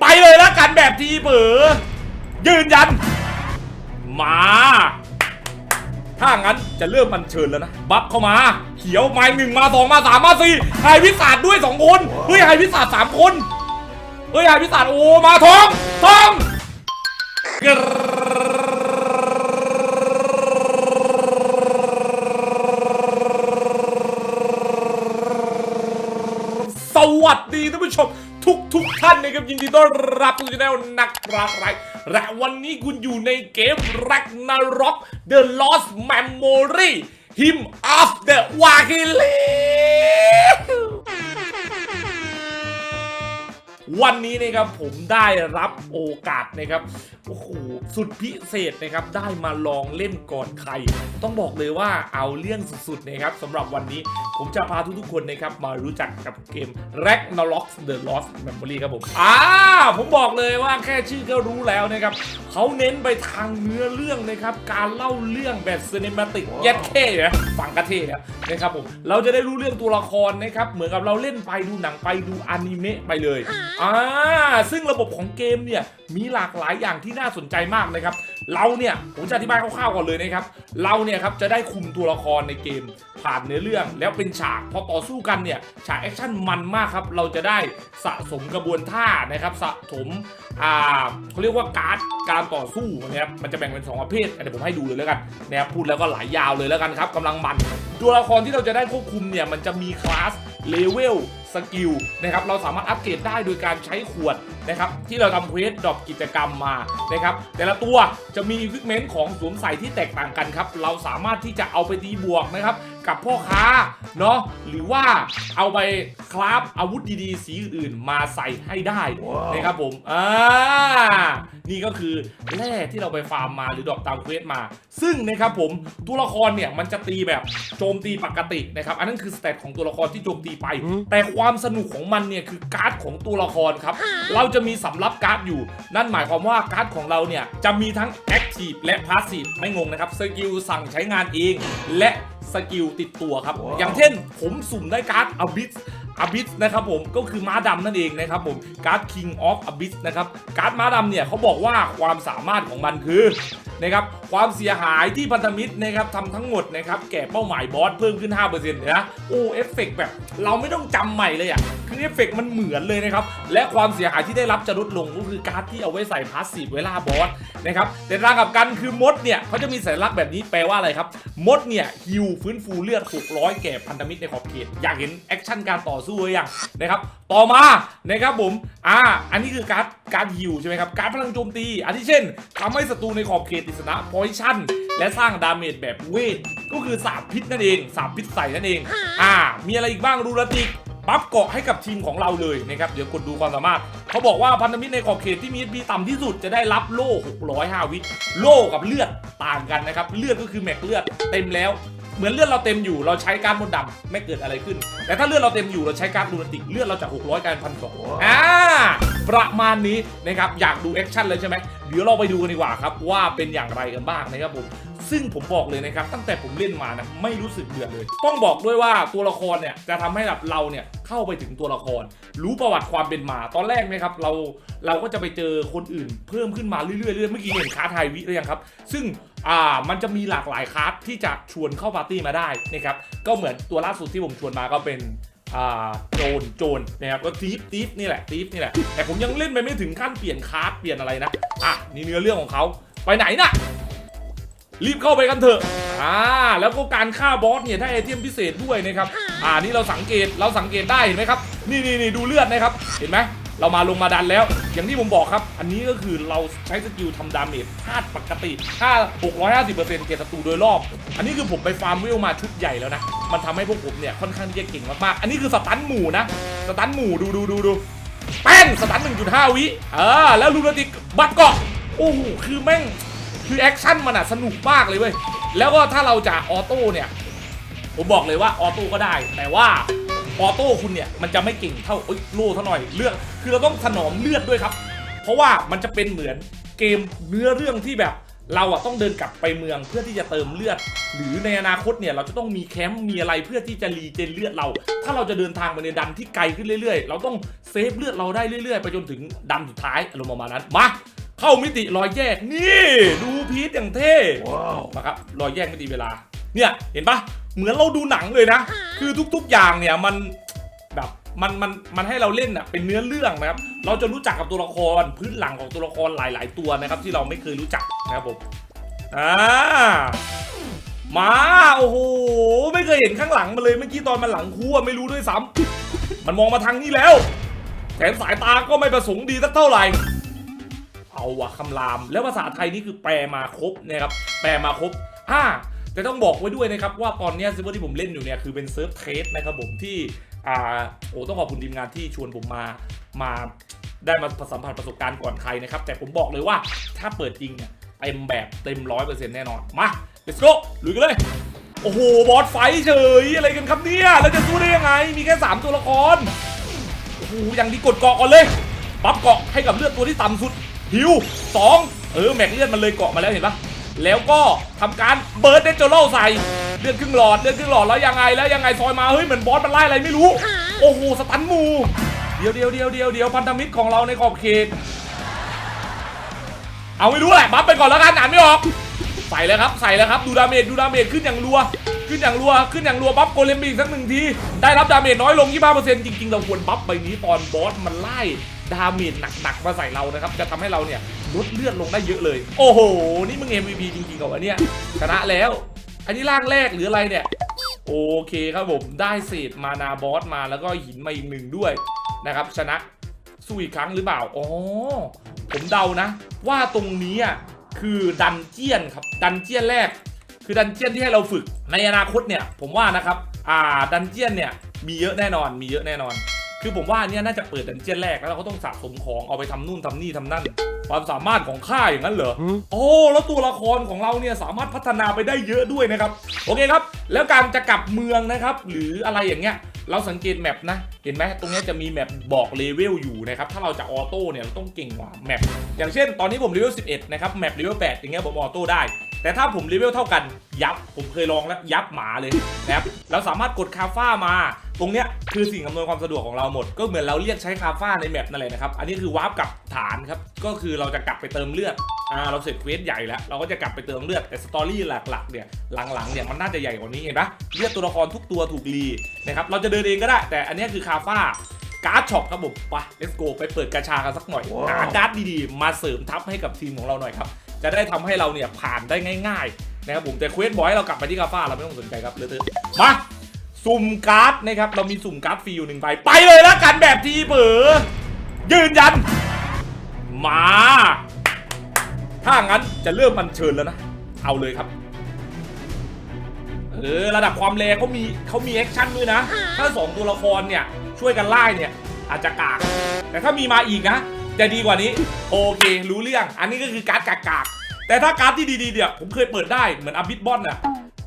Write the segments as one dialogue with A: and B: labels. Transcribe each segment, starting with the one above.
A: ไปเลยละกันแบบทีเผลอยืนยัน มา ถ้างั้นจะเริ่มมันเชิญแล้วนะ บัฟเข้ามา เขียวม้หนึ่งมาสองมาสามมาสี่ไฮวิสาดด้วยสองคน เฮ้ยไฮวิสาดสามคนเฮ้ยไฮวิสาดโอ้มาทองทองสวัสดีท่านผู้ชม ทุกท่านนะครับยินดีต้อนรับสู่ช่องนักรักไรและวันนี้คุณอยู่ในเกมรักนรก The Lost Memory Him of the w a k i l วันนี้นะครับผมได้รับโอกาสนะครับโอ้โหสุดพิเศษนะครับได้มาลองเล่นก่อนใคร ต้องบอกเลยว่าเอาเรื่องสุดๆนะครับสำหรับวันนี้ผมจะพาทุกๆคนนะครับมารู้จักกับเกม Ragnarok The Lost Memory ครับผมอ่าผมบอกเลยว่าแค่ชื่อก็รู้แล้วนะครับเขาเน้นไปทางเนื้อเรื่องนะครับการเล่าเรื่องแบบซีนิมาติกเย็ดเข้นะฟังกระเท่นะนะครับผมเราจะได้รู้เรื่องตัวละครนะครับเหมือนกับเราเล่นไปดูหนังไปดูอนิเมะไปเลยอ่าซึ่งระบบของเกมเนี่ยมีหลากหลายอย่างที่น่าสนใจมากนะครับ เราเนี่ยผมจะอธิบายคร่าวๆก่อนเลยนะครับ เราเนี่ยครับจะได้คุมตัวละครในเกม ผ่านเนื้อเรื่อง แล้วเป็นฉากพอต่อสู้กันเนี่ยฉากแอคชั่นมันมากครับ เราจะได้สะสมกระบวนท่านะครับสะสมอ่าเขาเรียกว่าการ์ดการต่อสู้นะครับมันจะแบ่งเป็นสองประเภทเดี๋ยวผมให้ดูเลยแล้วกันนะครับพูดแล้วก็หลายยาวเลยแล้วกันครับกำลังมัน ตัวละครที่เราจะได้ควบคุมเนี่ยมันจะมีคลาสเลเวลสกิลนะครับเราสามารถอัปเกรดได้โดยการใช้ขวดนะครับที่เราทำเควสดรอปกิจกรรมมานะครับแต่ละตัวจะมีอุปกรณ์ของสวมใส่ที่แตกต่างกันครับ เราสามารถที่จะเอาไปตีบวกนะครับ กับพ่อค้าเนาะหรือว่าเอาไปคราฟอาวุธดีๆ สีอื่นๆมาใส่ให้ได้นะครับผมอ่านี่ก็คือแร่ที่เราไปฟาร์มมาหรือดรอปตามเควสมา ซึ่งนะครับผมตัวละครเนี่ยมันจะตีแบบโจมตีปกตินะครับอันนั้นคือสเตตของตัวละครที่โจมตีไป แต่ความสนุกของมันเนี่ยคือการ์ดของตัวละครครับเราจะมีสำรับการ์ดอยู่ นั่นหมายความว่าการ์ดของเราเนี่ยจะมีทั้ง Active และ Passive ไม่งงนะครับสกิลสั่งใช้งานเองและ สกิลติดตัวครับ อย่างเช่นผมสุ่มได้การ์ด Abyss Abyss นะครับผมก็คือม้าดำนั่นเองนะครับผมการ์ด King of Abyss นะครับการ์ดม้าดำเนี่ยเขาบอกว่าความสามารถของมันคือนะครับความเสียหายที่พันธมิตรนะครับทำทั้งหมดนะครับแก่เป้าหมายบอสเพิ่มขึ้น 5%นะโอ้เอฟเฟกต์แบบเราไม่ต้องจำใหม่เลยอะคือเอฟเฟกต์มันเหมือนเลยนะครับและความเสียหายที่ได้รับจะลดลงก็คือการ์ดที่เอาไว้ใส่พาสซีฟเวลาบอสนะครับแต่ทางกับกันคือมดเนี่ยเขาจะมีสัญลักษณ์แบบนี้แปลว่าอะไรครับมดเนี่ยฮิวฟื้นฟูเลือด600แก่พันธมิตรในขอบเขตอยากเห็นแอคชั่นการต่อสู้หรือยังนะครับต่อมานะครับผมอ่าอันนี้คือการ์ดการฮิวใช่ไหมครับการพลังโจมตีอันที่เช่นทำให้ศัตรูในขอบเขตติสนะพอยชั่นและสร้างดาเมจแบบเวทก็คือสาบพิษนั่นเองสาบพิษใส่นั่นเอง อ่า มีอะไรอีกบ้างรูรติกปั๊บเกาะให้กับทีมของเราเลยนะครับ เดี๋ยวกดดูความสามารถ เขาบอกว่าพันธมิตรในขอบเขตที่มี HP ต่ำที่สุดจะได้รับโล่ 605 วิโล่กับเลือดต่างกันนะครับ เลือดก็คือแม็กเลือดเต็มแล้ว เหมือนเลือดเราเต็มอยู่เราใช้การมดดำไม่เกิดอะไรขึ้น แต่ถ้าเลือดเราเต็มอยู่เราใช้การลูนาติกเลือดเราจาก 600กลายเป็นพันสองอ่าประมาณนี้นะครับอยากดูแอคชั่นเลยใช่ไหมเดี๋ยวเราไปดูกันดีกว่าครับว่าเป็นอย่างไรกันบ้างนะครับผมซึ่งผมบอกเลยนะครับ ตั้งแต่ผมเล่นมานะไม่รู้สึกเบื่อเลย ต้องบอกด้วยว่าตัวละครเนี่ยจะทำให้แบบเราเนี่ยเข้าไปถึงตัวละคร รู้ประวัติความเป็นมา ตอนแรกนะครับเราเราก็จะไปเจอคนอื่นเพิ่มขึ้นมาเรื่อยๆเรื่อยๆเมื่อกี้เห็นคาไทยวิหรือยังครับ ซึ่ง อ่ามันจะมีหลากหลายคลาสที่จะชวนเข้าปาร์ตี้มาได้นะครับก็เหมือนตัวล่าสุดที่ผมชวนมาก็เป็นอ่าโจน โจนนะครับก็ทีฟทีฟนี่แหละทีฟนี่แหละ แต่ผมยังเล่นไปไม่ถึงขั้นเปลี่ยนคลาสเปลี่ยนอะไรนะ อะ นี่เนื้อเรื่องของเขา ไปไหนน่ะ รีบเข้าไปกันเถอะ อ่า แล้วก็การฆ่าบอสเนี่ยได้ไอเทมพิเศษด้วยนะครับ อ่า นี่เราสังเกต เราสังเกตได้เห็นไหมครับ นี่นี่นี่ดูเลือดนะครับ เห็นไหม เรามาลงมาดันแล้ว อย่างที่ผมบอกครับ อันนี้ก็คือเราใช้สกิลทำดาเมจพลาดปกติถ้า 650%เกตศัตรูโดยรอบ อันนี้คือผมไปฟาร์มเวลมาชุดใหญ่แล้วนะ มันทำให้พวกผมเนี่ยค่อนข้างที่จะเก่งมากๆ อันนี้คือสตันหมู่นะ สตันหมู่ดูดูดูดูแป้งสตัน1.5 วิเออแล้วลูนาติกบัตเกาะโอ้โหคือแม่งคือแอคชั่นมันอะสนุกมากเลยเว้ยแล้วก็ถ้าเราจะออโต้เนี่ยผมบอกเลยว่าออโต้ก็ได้แต่ว่า ออโต้คุณเนี่ยมันจะไม่เก่งเท่าเอ้ยโล่เท่าหน่อยเลือดคือเราต้องถนอมเลือดด้วยครับ เพราะว่ามันจะเป็นเหมือนเกมเนื้อเรื่องที่แบบ เราอะต้องเดินกลับไปเมืองเพื่อที่จะเติมเลือด หรือในอนาคตเนี่ยเราจะต้องมีแคมป์มีอะไรเพื่อที่จะรีเจนเลือดเรา ถ้าเราจะเดินทางไปในดันที่ไกลขึ้นเรื่อยๆ เราต้องเซฟเลือดเราได้เรื่อยๆ ไปจนถึงดันสุดท้ายอารมณ์ประมาณนั้นมาเข้ามิติรอยแยกนี่ ดูพีทอย่างเท่มาครับรอยแยกมิติเวลาเนี่ยเห็นปะ เหมือนเราดูหนังเลยนะ คือทุกๆอย่างเนี่ยมันแบบมันมันมันให้เราเล่นอะเป็นเนื้อเรื่องนะครับ เราจะรู้จักกับตัวละครพื้นหลังของตัวละครหลาย ๆ ตัวนะครับ ที่เราไม่เคยรู้จักนะครับผมอ่ามาโอ้โหไม่เคยเห็นข้างหลังมันเลยเมื่อกี้ตอนมันหลังคู่อะไม่รู้ด้วยซ้ำมันมองมาทางนี้แล้วแถมสายตาก็ไม่ประสงค์ดีสักเท่าไหร่เอาวะคำราม แล้วภาษาไทยนี่คือแปลมาครบนะครับแปลมาครบอ่า แต่ต้องบอกไว้ด้วยนะครับว่าตอนนี้เซิร์ฟเวอร์ที่ผมเล่นอยู่เนี่ยคือเป็นเซิร์ฟเทสนะครับผมที่อ่าโอ้ต้องขอบคุณทีมงานที่ชวนผมมามาได้มาสัมผัสประสบการณ์ก่อนใครนะครับ แต่ผมบอกเลยว่าถ้าเปิดจริงเนี่ยเต็มแบบเต็มร้อยเปอร์เซ็นต์แน่นอน มา let's go ลุยกันเลย โอ้โห บอสไฟเฉย อะไรกันครับเนี่ย แล้วจะสู้ได้ยังไง มีแค่ 3 ตัวละคร โอ้โหอย่างที่กดเกาะก่อนเลย ปั๊บเกาะให้กับเลือดตัวที่ต่ำสุด หิวสองเออ แม็กเลือดมันเลยเกาะมาแล้วเห็นปะ แล้วก็ทำการเบิร์ดเดนโจโลใส่เลือดครึ่งหลอดเลือดครึ่งหลอดแล้วยังไงแล้วยังไงซอยมาเฮ้ยเหมือนบอสมันไล่อะไรไม่รู้ โอ้โหสตันมูเดี๋ยวเดี๋ยวเดี๋ยวเดี๋ยวเดี๋ยวพันธมิตรของเราในขอบเขตเอาไม่รู้แหละบัฟไปก่อนแล้วกันอ่านไม่ออกใส่เลยครับใส่เลยครับดูดาเมจดูดาเมจขึ้นอย่างรัว ขึ้นอย่างรัวขึ้นอย่างรัวบัฟโกเลมบีสักหนึ่งทีได้รับดาเมจน้อยลง 25%จริงๆ เราควรบัฟใบนี้ตอนบอสมันไล่ดาเมจหนักๆมาใส่เรานะครับจะทำให้เราเนี่ย ลดเลือดลงได้เยอะเลย โอ้โห นี่มึง MVP จริงๆเหรอวะเนี่ยชนะแล้ว อันนี้ร่างแรกหรืออะไรเนี่ย โอเคครับผม ได้เศษมานาบอสมาแล้วก็หินมาอีกหนึ่งด้วยนะครับ ชนะสู้อีกครั้งหรือเปล่า อ๋อ ผมเดานะ ว่าตรงนี้อะคือดันเจียนครับ ดันเจียนแรก คือดันเจียนที่ให้เราฝึก ในอนาคตเนี่ย ผมว่านะครับ อ่า ดันเจียนเนี่ย มีเยอะแน่นอน มีเยอะแน่นอน คือผมว่านเนี้ยน่าจะเปิดดันเจียนแรกแล้วเราก็ต้องสะสมของเอาไปทำนู่นทำนี่ทำนั่น ความสามารถของข้าอย่างนั้นเหรอ โอ้ แล้วตัวละครของเราเนี่ยสามารถพัฒนาไปได้เยอะด้วยนะครับ โอเคครับ แล้วการจะกลับเมืองนะครับ หรืออะไรอย่างเงี้ย เราสังเกตแมปนะ เห็นไหมตรงเนี้ยจะมีแมปบอกเลเวลอยู่นะครับ ถ้าเราจะออโต้เนี่ยเราต้องเก่งกว่าแมป อย่างเช่น ตอนนี้ผมเลเวล 11 นะครับ แมปเลเวล 8 อย่างเงี้ยผมออโต้ได้ แต่ถ้าผมเลเวลเท่ากันยับผมเคยลองแล้วยับหมาเลยนะครับเราสามารถกดคาฟ้ามา ตรงเนี้ยคือสิ่งอำนวยความสะดวกของเราหมด ก็เหมือนเราเรียกใช้คาฟ้าในแมปนั่นแหละนะครับอันนี้คือวาร์ปกลับฐานครับก็คือเราจะกลับไปเติมเลือดอ่าเราเสร็จเควสใหญ่แล้วเราก็จะกลับไปเติมเลือดแต่สตอรี่หลักๆเนี่ยหลังๆเนี่ยมันน่าจะใหญ่กว่านี้เห็นปะเลือดตัวละครทุกตัวถูกรีนะครับเราจะเดินเองก็ได้ แต่อันเนี้ยคือคาฟ้าการ์ดช็อปครับผมไป let's go ไปเปิดกาชากันสักหน่อย หาการ์ดดีๆ มาเสริมทัพให้กับทีมของเราหน่อยครับ จะได้ทำให้เราเนี่ยผ่านได้ง่ายๆนะครับผมแต่เควสบอยเรากลับไปที่กาฟ้าเราไม่ต้องสนใจครับเลยเถอะมาสุ่มการ์ดนะครับเรามีสุ่มการ์ดฟรีอยู่หนึ่งใบไปเลยแล้วกันแบบทีเผลอยืนยัน มา ถ้างั้นจะเริ่มมันเชิญแล้วนะ เอาเลยครับเออระดับความแรงเขามีเขามีแอคชั่นด้วยนะ ถ้าสองตัวละครเนี่ยช่วยกันไล่เนี่ยอาจจะกาก แต่ถ้ามีมาอีกนะ จะดีกว่านี้ โอเครู้เรื่อง อันนี้ก็คือการ์ดกากๆแต่ถ้าการ์ดที่ดีๆเนี่ยผมเคยเปิดได้เหมือนอบิทบอนอะ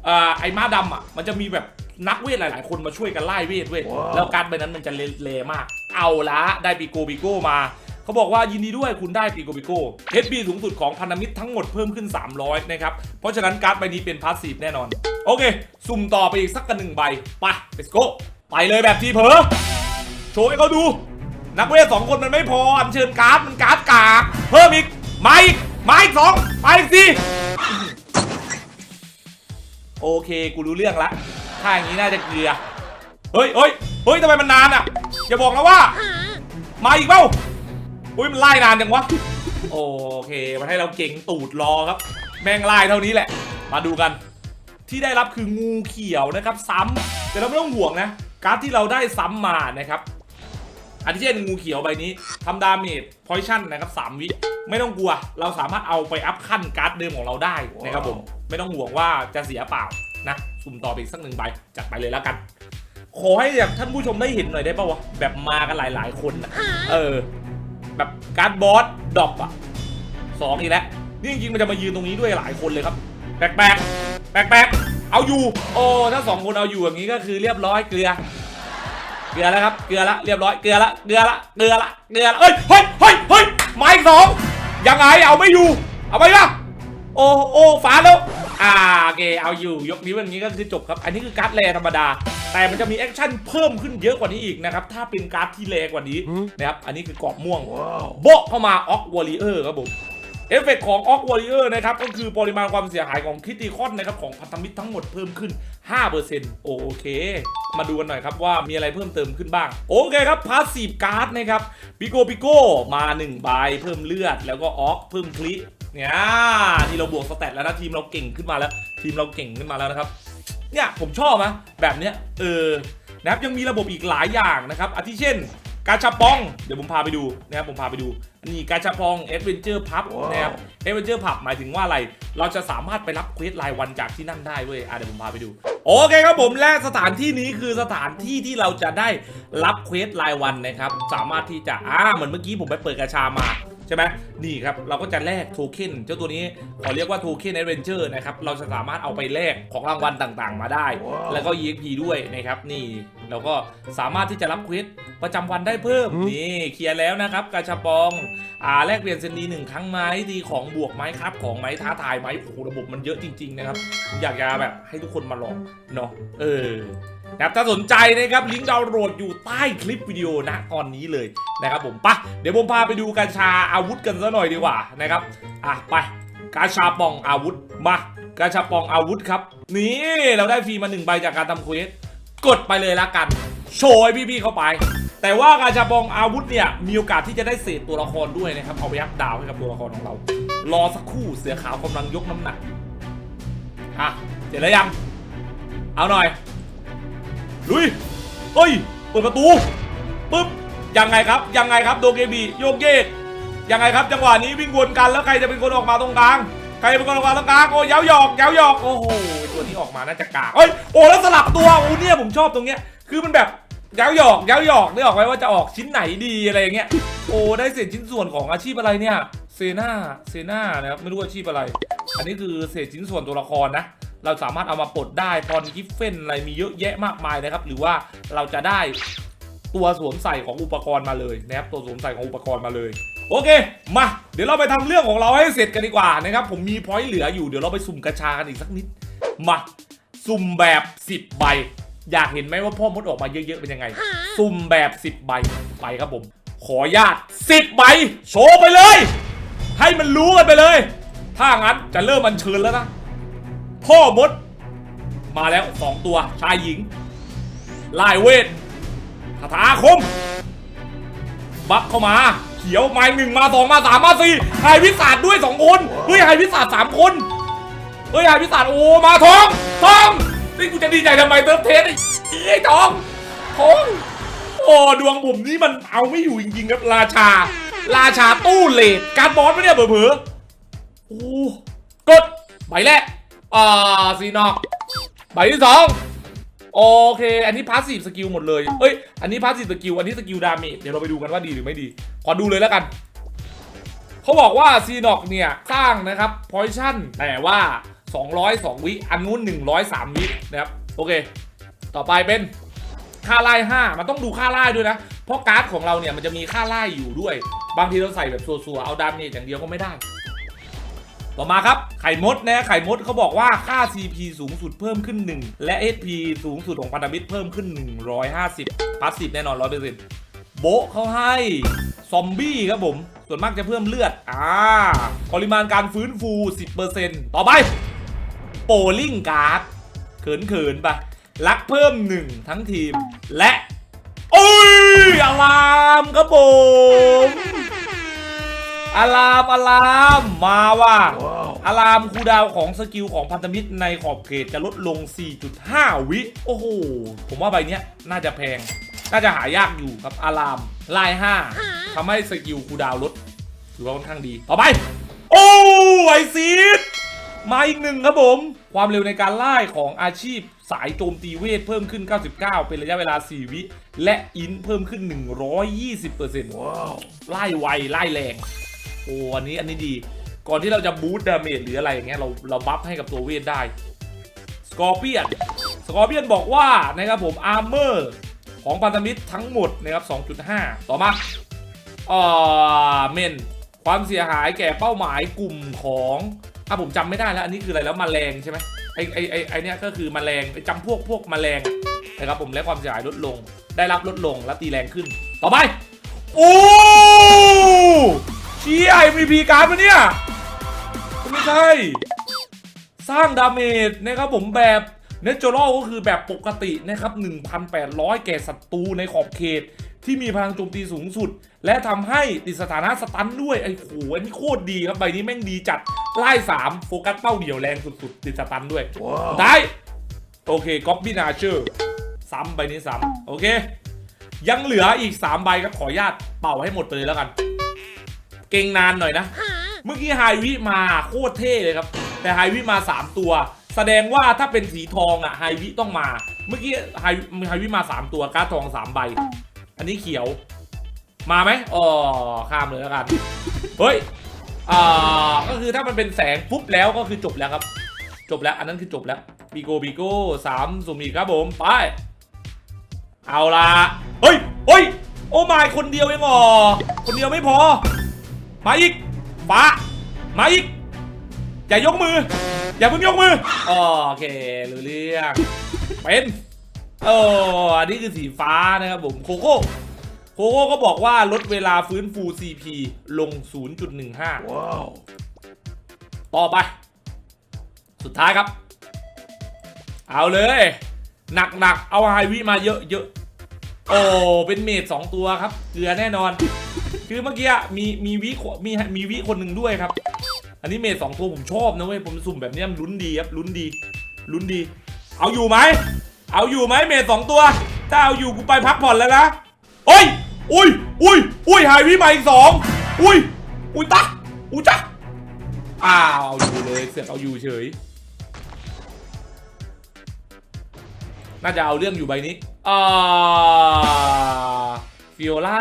A: เอ่อไอ้ม้าดำอะมันจะมีแบบนักเวทหลาย ๆ คนมาช่วยกันไล่เวทเว้ยแล้วการ์ดใบนั้นมันจะเลเลมาก เอาละได้ปีโกปีโก้มาเขาบอกว่ายินดีด้วยคุณได้ปีโกปิโก้ HP สูงสุดของพันธมิตรทั้งหมดเพิ่มขึ้น 300 นะครับ เพราะฉะนั้นการ์ดใบนี้เป็นพาสซีฟแน่นอน โอเค สุ่มต่อไปอีกสักกันหนึ่งใบ ไป let's go ไปเลยแบบทีเผลอโชว์ให้เขาดู นักเวทสองคนมันไม่พออัญเชิญการ์ดมันการ์ดกากเพิ่มอีกมาอีกมาอีกสองไปอีกสิโอเคกูรู้เรื่องละถ้าอย่างนี้น่าจะเกลือเฮ้ยเฮ้ยเฮ้ยทำไมมันนานอะอย่าบอกนะว่า มาอีกเปล่าอุ้ยมันไล่นานจังวะโอเคมันให้เราเก่งตูดรอครับ แม่งไล่เท่านี้แหละ มาดูกัน ที่ได้รับคืองูเขียวนะครับ ซ้ำแต่เราไม่ต้องห่วงนะการ์ดที่เราได้ซ้ำมานะครับ อันที่เช่นงูเขียวใบนี้ทำดาเมจพอยชั่นนะครับ3วิ ไม่ต้องกลัว เราสามารถเอาไปอัพขั้นการ์ดเดิมของเราได้นะครับผม ไม่ต้องห่วงว่าจะเสียเปล่านะสุ่มต่อไปอีกสักหนึ่งใบจัดไปเลยแล้วกัน ขอให้แบบท่านผู้ชมได้เห็นหน่อยได้ป่าวะแบบมากันหลาย ๆ คนนะเออ แบบการ์ดบอสดรอปอะสองอีกแล้วนี่จริงๆมันจะมายืนตรงนี้ด้วยหลายคนเลยครับแปลกๆแปลกๆเอาอยู่ โอ้ถ้าสองคนเอาอยู่อย่างนี้ก็คือเรียบร้อยเกลือ เกลือแล้วครับ เกลือละ เรียบร้อย เกลือละ เกลือละ เกลือละ เกลือละเอ้ย เฮ้ย เฮ้ย เฮ้ยไม้สองยังไง เอาไม่อยู่ เอาไปปะโอ้โอ้ฟ้าแล้ว อ่าโอเค เอาอยู่ ยกนี้วอย่างนี้ก็คือจบครับ อันนี้คือการ์ดแรธรรมดา แต่มันจะมีแอคชั่นเพิ่มขึ้นเยอะกว่านี้อีกนะครับ ถ้าเป็นการ์ดที่แรงกว่านี้นะครับ อันนี้คือกรอบม่วงโบะเข้ามาออกวอริเออร์ครับผม เอฟเฟกต์ของออกวอริเออร์นะครับก็คือปริมาณความเสียหายของคิติคอนนะครับของพันธมิตรทั้งหมดเพิ่มขึ้น 5%โอเค มาดูกันหน่อยครับว่ามีอะไรเพิ่มเติมขึ้นบ้าง โอเคครับพาสซีฟการ์ดนะครับปิโกปิโกมา1ใบเพิ่มเลือด แล้วก็ออกเพิ่มคลิเนี่ยนี่เราบวกสแตทแล้วนะทีมเราเก่งขึ้นมาแล้ว ทีมเราเก่งขึ้นมาแล้วนะครับเนี่ยผมชอบนะแบบเนี้ยเออนะครับยังมีระบบอีกหลายอย่างนะครับอาทิเช่น กาชาปอง เดี๋ยวผมพาไปดูนะครับผมพาไปดูอันนี้กาชาปองเอดเวนเจอร์พับนะครับเอดเวนเจอร์พับหมายถึงว่าอะไร เราจะสามารถไปรับเควสรายวันจากที่นั่นได้เว้ยอะเดี๋ยวผมพาไปดู โอเคครับผมและสถานที่นี้คือสถานที่ที่เราจะได้รับเควสรายวันนะครับ สามารถที่จะอ่าเหมือนเมื่อกี้ผมไปเปิดกาชามา ใช่ไหมนี่ครับ เราก็จะแลกโทเค็นเจ้าตัวนี้ขอเรียกว่าโทเค็นแอดเวนเจอร์นะครับ เราจะสามารถเอาไปแลกของรางวัลต่างๆ มาได้ แล้วก็ EXP ด้วยนะครับ นี่เราก็สามารถที่จะรับเควสประจำวันได้เพิ่ม นี่เคลียร์แล้วนะครับกาชาปองอ่าแลกเปลี่ยนเซนดีหนึ่งครั้งไหมดีของบวกไหมครับ ของไหมท้าทายไหมโอ้โหระบบมันเยอะจริง ๆ นะครับ อยากจะแบบให้ทุกคนมาลองเนาะเออ นะครับถ้าสนใจนะครับลิงก์ดาวน์โหลดอยู่ใต้คลิปวิดีโอนะตอนนี้เลยนะครับผมปะเดี๋ยวผมพาไปดูกาชาอาวุธกันซะหน่อยดีกว่านะครับอะไปกาชาปองอาวุธมากาชาปองอาวุธครับ นี่เราได้ฟรีมาหนึ่งใบจากการทำเควสกดไปเลยละกัน โชว์พี่ๆเข้าไป แต่ว่ากาชาปองอาวุธเนี่ย มีโอกาสที่จะได้เศษตัวละครด้วยนะครับ เอาไปยักดาวให้กับตัวละครของเรา รอสักครู่เสือขาวกำลังยกน้ำหนักอะเสร็จแล้วยัง เอาหน่อย ลุยเฮ้ย เปิดประตูปึ๊บ ยังไงครับ ยังไงครับโดเกบีโยกเยก ยังไงครับจังหวะนี้วิ่งวนกันแล้วใครจะเป็นคนออกมาตรงกลาง ใครเป็นคนออกมาตรงกลางโอ้ยเยาหยอกเย้าหยอก โอ้โห ตัวที่ออกมาน่าจะกากเอ้ย โอ้แล้วสลับตัวโอ้เนี่ยผมชอบตรงเนี้ย คือมันแบบเย้าหยอกเย้าหยอกได้ออกไว้ว่าจะออกชิ้นไหนดีอะไรอย่างเงี้ย โอ้ได้เศษชิ้นส่วนของอาชีพอะไรเนี่ย เซนาเซนานะครับ ไม่รู้อาชีพอะไร อันนี้คือเศษชิ้นส่วนตัวละครนะ เราสามารถเอามาปลดได้พรกิฟเฟนอะไรมีเยอะแยะมากมายนะครับ หรือว่าเราจะได้ตัวสวมใส่ของอุปกรณ์มาเลยนะครับตัวสวมใส่ของอุปกรณ์มาเลยโอเค มา เดี๋ยวเราไปทำเรื่องของเราให้เสร็จกันดีกว่านะครับผมมีพอยต์เหลืออยู่เดี๋ยวเราไปสุ่มกระชากันอีกสักนิด มาสุ่มแบบ 10 ใบ อยากเห็นไหมว่าพ่อมดออกมาเยอะๆเป็นยังไง สุ่มแบบ 10 ใบไปครับผม ขอญาต10 ใบ โชว์ไปเลย ให้มันรู้กันไปเลย ถ้างั้นจะเริ่มอัญเชิญแล้วนะ พ่อมด มาแล้วสองตัวชายหญิงลายเวทคาถาอาคม บัฟเข้ามา เขียวม้หนึ่งมาสองมาสามมาสี่ไฮพิศาจด้วยสองคนเฮ้ยไฮพิศาจสามคนเฮ้ยไฮพิศาจโอ้มาทองทองนี่กูจะดีใจทำไมเติมเทสไอ้ไอ้ทองทองโอ้ดวงผมนี่มันเอาไม่อยู่จริงๆครับราชา ราชาตู้เลดการบอสไม่เนี่ยเผลอๆโอ้กดใบแรก อ่าซีนอกใบที่สองโอเค อันนี้พาสซีฟสกิลหมดเลยเอ้ย อันนี้พาสซีฟสกิล อันนี้สกิลดาเมจ เดี๋ยวเราไปดูกันว่าดีหรือไม่ดี ขอดูเลยแล้วกัน เขาบอกว่าซีนอกเนี่ย สร้างนะครับพอยชั่นแต่ว่า 202 วิ อันนู้น 103 วินะครับ โอเค ต่อไปเป็นค่าไล่5มันต้องดูค่าไล่ด้วยนะ เพราะการ์ดของเราเนี่ยมันจะมีค่าไล่อยู่ด้วย บางทีเราใส่แบบสัวๆ เอาดาเมจอย่างเดียวก็ไม่ได้ ต่อมาครับ ไข่มดนะไข่มดเขาบอกว่าค่า CP สูงสุดเพิ่มขึ้น 1 และ SP สูงสุดของพันธมิตรเพิ่มขึ้น 150พาสซีฟแน่นอน100%โบเขาให้ซอมบี้ครับผม ส่วนมากจะเพิ่มเลือด อ่า ปริมาณการฟื้นฟู 10%ต่อไป โปลิงการ์ด เขินๆไปลักเพิ่ม 1 ทั้งทีม และ โอ้ยอารามครับผม อารามอารามมาว่ะอารามคูลดาวน์ของสกิลของพันธมิตรในขอบเขตจะลดลง 4.5 วิ โอ้โห ผมว่าใบเนี้ยน่าจะแพง น่าจะหายากอยู่ครับอารามลาย 5ทำให้สกิลคูลดาวน์ลดถือว่าค่อนข้างดี ต่อไป โอ้ไอซีดมาอีกหนึ่งครับผม ความเร็วในการไล่ของอาชีพสายโจมตีเวทเพิ่มขึ้น 99 เป็นระยะเวลา 4 วิ และอินเพิ่มขึ้น 120%ว้าวไล่ไวไล่แรง โอ้อันนี้อันนี้ดี ก่อนที่เราจะบูตดาเมจหรืออะไรอย่างเงี้ยเราเราบัฟให้กับตัวเวทได้สกอร์เปียนสกอร์เปียนบอกว่านะครับผมอาร์เมอร์ของพันธมิตรทั้งหมดนะครับ 2.5 ต่อมาอ่าเมนความเสียหายแก่เป้าหมายกลุ่มของอะผมจำไม่ได้แล้ว อันนี้คืออะไรแล้วแมลงใช่ไหมไอไอไอไอเนี้ยก็คือแมลงไอ้จำพวกพวกแมลงนะครับผมและความเสียหายลดลง ได้รับลดลงและตีแรงขึ้น ต่อไป โอ้ เชี่ย MVP การ์ดปะเนี่ย ไม่ใช่ สร้างดาเมจนะครับผมแบบเนเจอรัลก็คือแบบปกตินะครับ 1,800 แก่ศัตรูในขอบเขตที่มีพลังโจมตีสูงสุด และทำให้ติดสถานะสตันด้วย ไอ้โหอันนี้โคตรดีครับ ใบนี้แม่งดีจัด ไล่3โฟกัสเป้าเดี่ยวแรงสุดๆ ติดสตันด้วยสุดท้ายโอเคก๊อบบี้นาเชอร์ซ้ำใบนี้ซ้ำโอเค ยังเหลืออีก 3 ใบครับขออนุญาตเป่าให้หมดไปเลยแล้วกัน เก่งนานหน่อยนะ เมื่อกี้ไฮวิมาโคตรเท่เลยครับ แต่ไฮวิมา 3 ตัว แสดงว่าถ้าเป็นสีทองอะไฮวิต้องมา เมื่อกี้ไฮไฮวิมา 3 ตัวการ์ดทอง 3 ใบ อันนี้เขียว มาไหมอ๋อข้ามเลยแล้วกันเฮ้ยอ่าก็คือถ้ามันเป็นแสงปุ๊บแล้วก็คือจบแล้วครับ จบแล้วอันนั้นคือจบแล้วบีโกบีโก้สามสุ่มอีกครับผมไปเอาละเฮ้ยเฮ้ยโอ้มายคนเดียวเองเหรอคนเดียวไม่พอ มาอีกฟ้ามาอีก อย่ายกมือ อย่าเพิ่งยกมืออ๋อโอเครู้เรื่องเป็นโอ้อันนี้คือสีฟ้านะครับผมโคโค่โคโค่ก็บอกว่าลดเวลาฟื้นฟู CP ลง 0.15 ว้าว ต่อไป สุดท้ายครับ เอาเลย หนักๆ เอาไฮวิมาเยอะๆ โอ้ เป็นเมดสองตัวครับ เกลือแน่นอน คือเมื่อกี้มีมีวิมีมีวิคนหนึ่งด้วยครับ อันนี้เมดสองตัวผมชอบนะเว้ยผมสุ่มแบบนี้มันลุ้นดีครับลุ้นดีลุ้นดี เอาอยู่ไหมเอาอยู่ไหมเมดสองตัว ถ้าเอาอยู่กูไปพักผ่อนแล้วนะโอ้ยอุ้ยอุ้ยอุ้ยหายวิมาอีกสองอุ้ยอุ้ยตะอุ้ยจ้ะอ้าวเอาอยู่เลยเสือกเอาอยู่เฉยน่าจะเอาเรื่องอยู่ใบนี้อ่าฟิโอล่า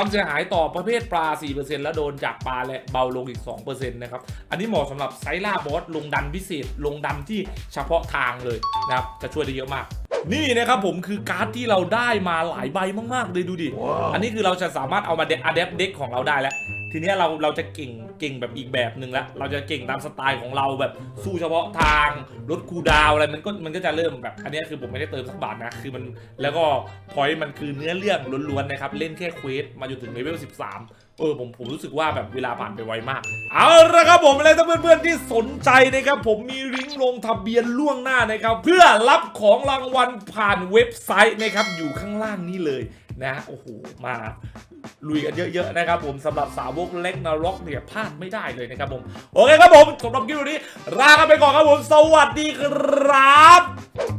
A: ความเสียหายต่อประเภทปลา 4%แล้วโดนจากปลาและเบาลงอีก 2%นะครับ อันนี้เหมาะสำหรับไซล่าบอสลงดันพิเศษ ลงดันที่เฉพาะทางเลยนะครับ จะช่วยได้เยอะมาก นี่นะครับผมคือการ์ดที่เราได้มาหลายใบมากๆเลยดูดิ อันนี้คือเราจะสามารถเอามาเดอะเดปเด็กของเราได้แล้ว ทีเนี้ยเราเราจะเก่งเก่งแบบอีกแบบหนึ่งแล้วเราจะเก่งตามสไตล์ของเราแบบสู้เฉพาะทางลดคูลดาวน์อะไรมันก็มันก็จะเริ่มแบบ อันเนี้ยคือผมไม่ได้เติมสักบาทนะคือมันแล้วก็พอยต์มันคือเนื้อเรื่องล้วนๆนะครับเล่นแค่เควสมาจนถึงเลเวล13 เออผมผมรู้สึกว่าแบบเวลาผ่านไปไวมาก เอาละครับผมอะไรถ้าเพื่อนๆที่สนใจนะครับผมมีลิงก์ลงทะเบียนล่วงหน้านะครับ เพื่อรับของรางวัลผ่านเว็บไซต์นะครับอยู่ข้างล่างนี้เลยนะโอ้โหมาลุยกันเยอะ ๆ นะครับผมสำหรับสาวกเล็กนรกเนี่ยพลาดไม่ได้เลยนะครับผมโอเคครับผมสำหรับคลิปวันนี้ลากันไปก่อนครับผมสวัสดีครับ